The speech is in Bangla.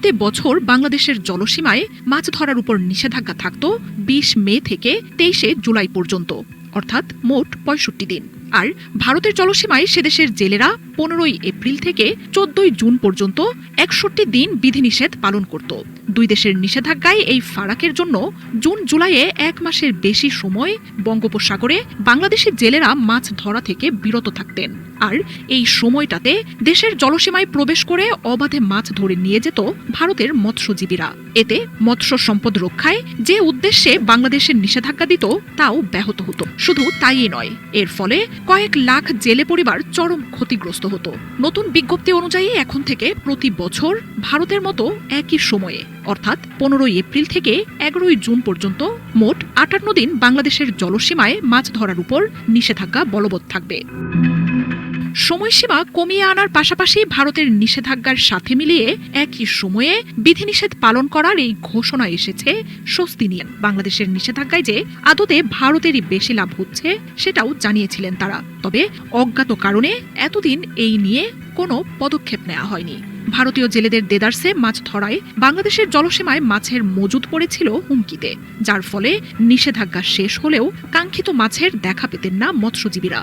প্রতি বছর বাংলাদেশের জলসীমায় মাছ ধরার উপর নিষেধাজ্ঞা থাকত বিশ মে থেকে তেইশে জুলাই পর্যন্ত, অর্থাৎ মোট পঁয়ষট্টি দিন। আর ভারতের জলসীমায় সেদেশের জেলেরা পনেরোই এপ্রিল থেকে চোদ্দই জুন পর্যন্ত একষট্টি দিন বিধিনিষেধ পালন করত। দুই দেশের নিষেধাজ্ঞায় এই ফারাকের জন্য জুন জুলাইয়ে এক মাসের বেশি সময় বঙ্গোপসাগরে বাংলাদেশের জেলেরা মাছ ধরা থেকে বিরত থাকতেন। আর এই সময়টাতে দেশের জলসীমায় প্রবেশ করে অবাধে মাছ ধরে নিয়ে যেত ভারতের মৎস্যজীবীরা। এতে মৎস্য সম্পদ রক্ষায় যে উদ্দেশ্যে বাংলাদেশের নিষেধাজ্ঞা দিত, তাও ব্যাহত হতো। শুধু তাইই নয়, এর ফলে কয়েক লাখ জেলে পরিবার চরম ক্ষতিগ্রস্ত হতো নতুন বিজ্ঞপ্তি অনুযায়ী এখন থেকে প্রতি বছর ভারতের মতো একই সময়ে, অর্থাৎ পনেরোই এপ্রিল থেকে এগারোই জুন পর্যন্ত মোট আটান্ন দিন বাংলাদেশের জলসীমায় মাছ ধরার উপর নিষেধাজ্ঞা বলবৎ থাকবে। সময়সীমা কমিয়ে আনার পাশাপাশি ভারতের নিষেধাজ্ঞার সাথে মিলিয়ে একই সময়ে বিধিনিষেধ পালন করার এই ঘোষণা এসেছে স্বস্তি নিয়ে। বাংলাদেশের নিষেধাজ্ঞায় যে আদতে ভারতেরই বেশি লাভ হচ্ছে, সেটাও জানিয়েছিলেন তারা। তবে অজ্ঞাত কারণে এতদিন এই নিয়ে কোনো পদক্ষেপ নেওয়া হয়নি। ভারতীয় জেলেদের দেদারসে মাছ ধরায় বাংলাদেশের জলসীমায় মাছের মজুদ পড়েছিল হুমকিতে, যার ফলে নিষেধাজ্ঞা শেষ হলেও কাঙ্ক্ষিত মাছের দেখা পেতেন না মৎস্যজীবীরা।